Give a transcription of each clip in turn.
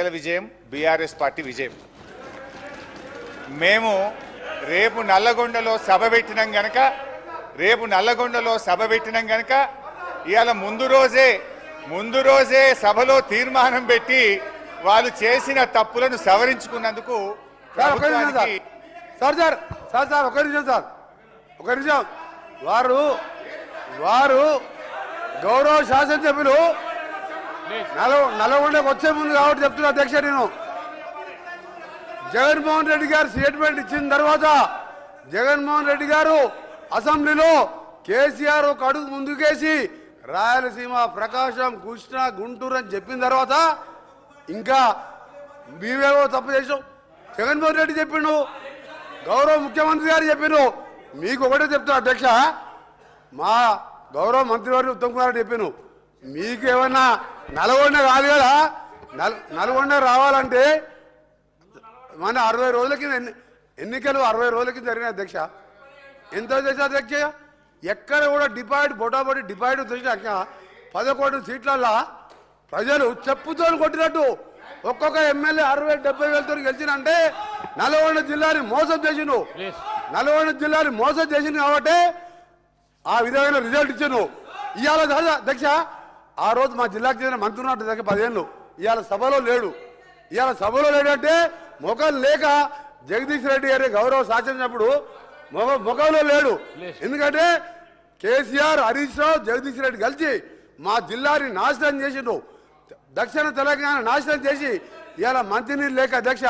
ప్రజల విజయం BRS party విజయం. మేము రేపు నల్లగొండలో సభ పెట్టినాం గనక రేపు నల్లగొండలో సభ పెట్టినాం గనక ఇవాళ ముందు రోజే ముందు రోజే సభలో తీర్మానం పెట్టి వాళ్ళు చేసిన తప్పులను సవరించుకున్నందుకు సార్ ఒక నిమిషం సార్ ప్రభుత్వానికి సార్. సార్ సార్ సార్ ఒక నిమిషం సార్. ఒక నిమిషం. వారు వారు గౌరవ శాసనసభ్యులు నలవ నల్గొండకు వచ్చే ముందు కాబట్టి చెప్తున్నా అధ్యక్ష నేను. జగన్మోహన్ రెడ్డి గారు స్టేట్మెంట్ ఇచ్చిన తర్వాత జగన్మోహన్ రెడ్డి గారు అసెంబ్లీలో కేసీఆర్ ఒక అడుగు ముందుకేసి రాయలసీమ ప్రకాశం కృష్ణ గుంటూరు అని చెప్పిన తర్వాత ఇంకా మీవేవో తప్పు చేసాం జగన్మోహన్ రెడ్డి చెప్పిండు గౌరవ ముఖ్యమంత్రి గారు చెప్పిండు. మీకు ఒకటే చెప్తున్నా అధ్యక్ష మా గౌరవ మంత్రివారిని ఉత్తమ్ కుమార్ రెడ్డి చెప్పాను మీకు ఏమన్నా నల్గొండ కాదు కదా. నల్ నల్గొండ రావాలంటే మన అరవై రోజుల కింద ఎన్ని ఎన్నికలు అరవై రోజుల కింద జరిగిన అధ్యక్ష. ఎంత చేసా అధ్యక్ష? ఎక్కడ కూడా డిపాయిట్ బొటాబొటి డిపాయిట్ వచ్చినాక పదకొండు సీట్లల్లో ప్రజలు చెప్పుతో కొట్టినట్టు. ఒక్కొక్క ఎమ్మెల్యే అరవై డెబ్బై వేలతో గెలిచినంటే నల్గొండ జిల్లాని మోసం చేసిండు. నల్గొండ జిల్లాని మోసం చేసింది కాబట్టి ఆ విధమైన రిజల్ట్ ఇచ్చాను ఇవాళ కాదు అధ్యక్ష ఆ రోజు మా జిల్లాకు చెందిన మంత్రి ఉన్నట్టు దగ్గర పదిహేను ఇవాళ సభలో లేడు. ఇవాళ సభలో లేడంటే ముఖం లేక జగదీష్ రెడ్డి గారి గౌరవ సాధించినప్పుడు మొగ ముఖంలో లేడు. ఎందుకంటే కేసీఆర్ హరీష్ రావు జగదీష్ రెడ్డి కలిసి మా జిల్లాని నాశనం చేసిండు దక్షిణ తెలంగాణ నాశనం చేసి ఇవాళ మంచినీళ్ళు లేక అధ్యక్ష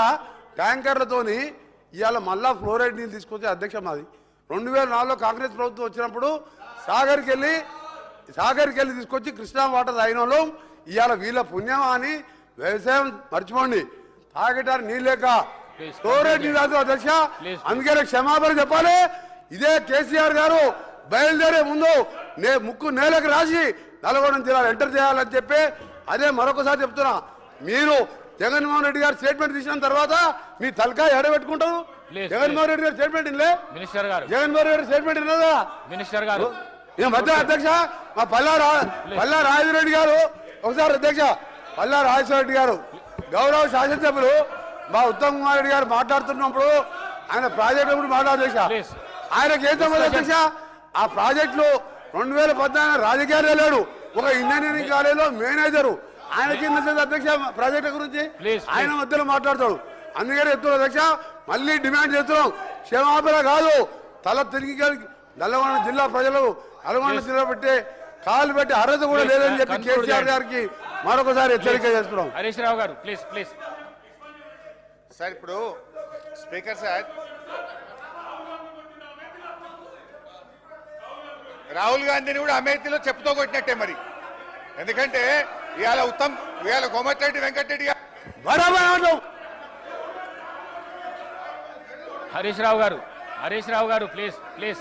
ట్యాంకర్లతోని ఇవాళ మళ్ళా ఫ్లోరైడ్ నీళ్ళు తీసుకొచ్చే అధ్యక్ష మాది. రెండు వేల నాలుగులో కాంగ్రెస్ ప్రభుత్వం వచ్చినప్పుడు సాగర్కి వెళ్ళి సాగర్కి వెళ్ళి తీసుకొచ్చి కృష్ణా వాటర్ తాగిన వాళ్ళం ఇవాళ వీళ్ళ పుణ్యమా అని వ్యవసాయం మర్చిపోండి. తాగటానికి నీళ్ళు లేక Please, ఫ్లోరైడ్ నీళ్ళు తాగుతాం అధ్యక్ష అందుకనే క్షమాపణ చెప్పాలి. ఇదే కేసీఆర్ గారు బయలుదేరే ముందు నే ముక్కు నేలకు రాసి నల్గొండ జిల్లాలో ఎంటర్ చేయాలని చెప్పి అదే మరొకసారి చెప్తున్నా. మీరు జగన్మోహన్ రెడ్డి గారు స్టేట్మెంట్ తీసిన తర్వాత మీ తలకాయ ఎడబెట్టుకుంటారు. జగన్మోహన్ రెడ్డి గారు స్టేట్మెంట్ ఇల్లే మినిస్టర్ గారు. జగన్మోహన్ రెడ్డి స్టేట్మెంట్ ఇన్నదా? మినిస్టర్ గారు. మధ్య అధ్యక్ష మా పల్లా పల్లా రాజరెడ్డి గారు. ఒకసారి అధ్యక్ష పల్లా రాజేశ్వరరెడ్డి గారు. గౌరవ శాసనసభ్యులు మా ఉత్తమ్ కుమార్ రెడ్డి గారు మాట్లాడుతున్నప్పుడు ఆయన ప్రాజెక్టు గురించి Please. ఆయనకి ఏం సంబంధం అధ్యక్ష? ఆ ప్రాజెక్టులో రెండు వేల పద్నాలుగు రాజకీయాలు లేడు ఒక ఇంజనీరింగ్ కాలేజీలో మేనేజరు. ఆయనకి అధ్యక్ష ప్రాజెక్టుల గురించి ఆయన మధ్యలో మాట్లాడతాడు. అందుకని చెప్తున్నాం అధ్యక్ష మళ్ళీ డిమాండ్ చేస్తున్నాం. క్షమాపణ కాదు. తల తిరిగి నల్లగొండ జిల్లా ప్రజలు నల్గొండ. జిల్లా పెట్టే కాలు పెట్టి అర్హత కూడా లేదని చెప్పి కేసీఆర్. గారికి మరొకసారి హెచ్చరిక చేస్తున్నాం హరీష్ రావు గారు ప్లీజ్ ప్లీజ్ సార్ ఇప్పుడు స్పీకర్ సార్ రాహుల్ గాంధీని కూడా అమేథీలో చెప్పుతో కొట్టినట్టే మరి ఎందుకంటే ఇవాళ ఉత్తమ్ ఇవాళ కోమటిరెడ్డి వెంకటరెడ్డి. హరీష్ రావు గారు హరీష్ రావు గారు ప్లీజ్ ప్లీజ్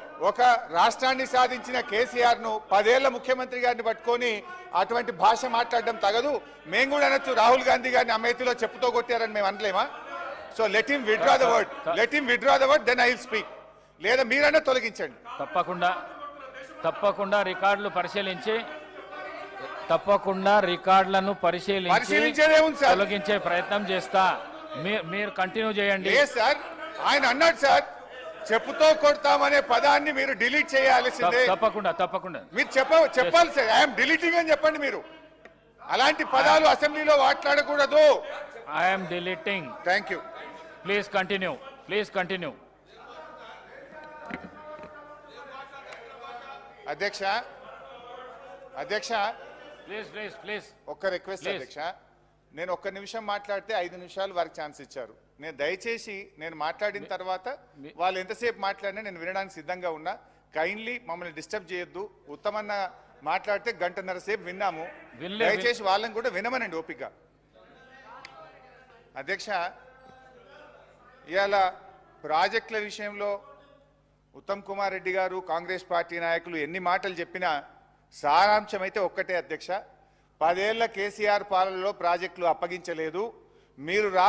ఒక రాష్ట్రాన్ని సాధించిన కేసీఆర్ను పదేళ్ళ ముఖ్యమంత్రి గారిని పట్టుకొని అటువంటి భాష మాట్లాడడం తగదు. మేము కూడా అనొచ్చు రాహుల్ గాంధీ గారిని అమేథీలో చెప్పుతో కొట్టారని మేము అనలేమా? So let him withdraw the word let him withdraw the word then I will speak లేదా మీరైనా తొలగించండి. తప్పకుండా తప్పకుండా రికార్డులు పరిశీలించి తప్పకుండా రికార్డులను పరిశీలించి? తొలగించే ప్రయత్నం చేస్తా. మీరు కంటిన్యూ చేయండి. సార్ ఆయన అన్నాడు సార్. చెప్పుతో కొడతామనే పదాన్ని మీరు డిలీట్ చేయాల్సిందే. తప్ప- తప్పకుండా తప్పకుండా. మీరు చెప్ప చెప్పాలి సార్ ఐఎమ్ డిలీటింగ్ అని చెప్పండి మీరు. అలాంటి పదాలు అసెంబ్లీలో మాట్లాడకూడదు. I'm deleting. Thank you please continue please continue అధ్యక్ష అధ్యక్ష. ప్లీజ్ ప్లీజ్ ప్లీజ్ ఒక్క రిక్వెస్ట్. అధ్యక్ష. నేను ఒక్క నిమిషం మాట్లాడితే ఐదు నిమిషాలు వారికి ఛాన్స్ ఇచ్చారు. నేను దయచేసి నేను మాట్లాడిన తర్వాత వాళ్ళు ఎంతసేపు మాట్లాడినా నేను వినడానికి సిద్ధంగా ఉన్నా. కైండ్లీ మమ్మల్ని డిస్టర్బ్ చేయొద్దు. ఉత్తమన్న మాట్లాడితే గంటన్నర సేపు విన్నాము. దయచేసి వాళ్ళని కూడా వినమనండి ఓపిక అధ్యక్ష ఇవాళ ప్రాజెక్టుల విషయంలో ఉత్తమ్ కుమార్ రెడ్డి గారు కాంగ్రెస్ పార్టీ నాయకులు ఎన్ని మాటలు చెప్పినా సారాంశం అయితే ఒక్కటే అధ్యక్ష. పదేళ్ళ కేసీఆర్ పాలనలో ప్రాజెక్టులు అప్పగించలేదు. మీరు రా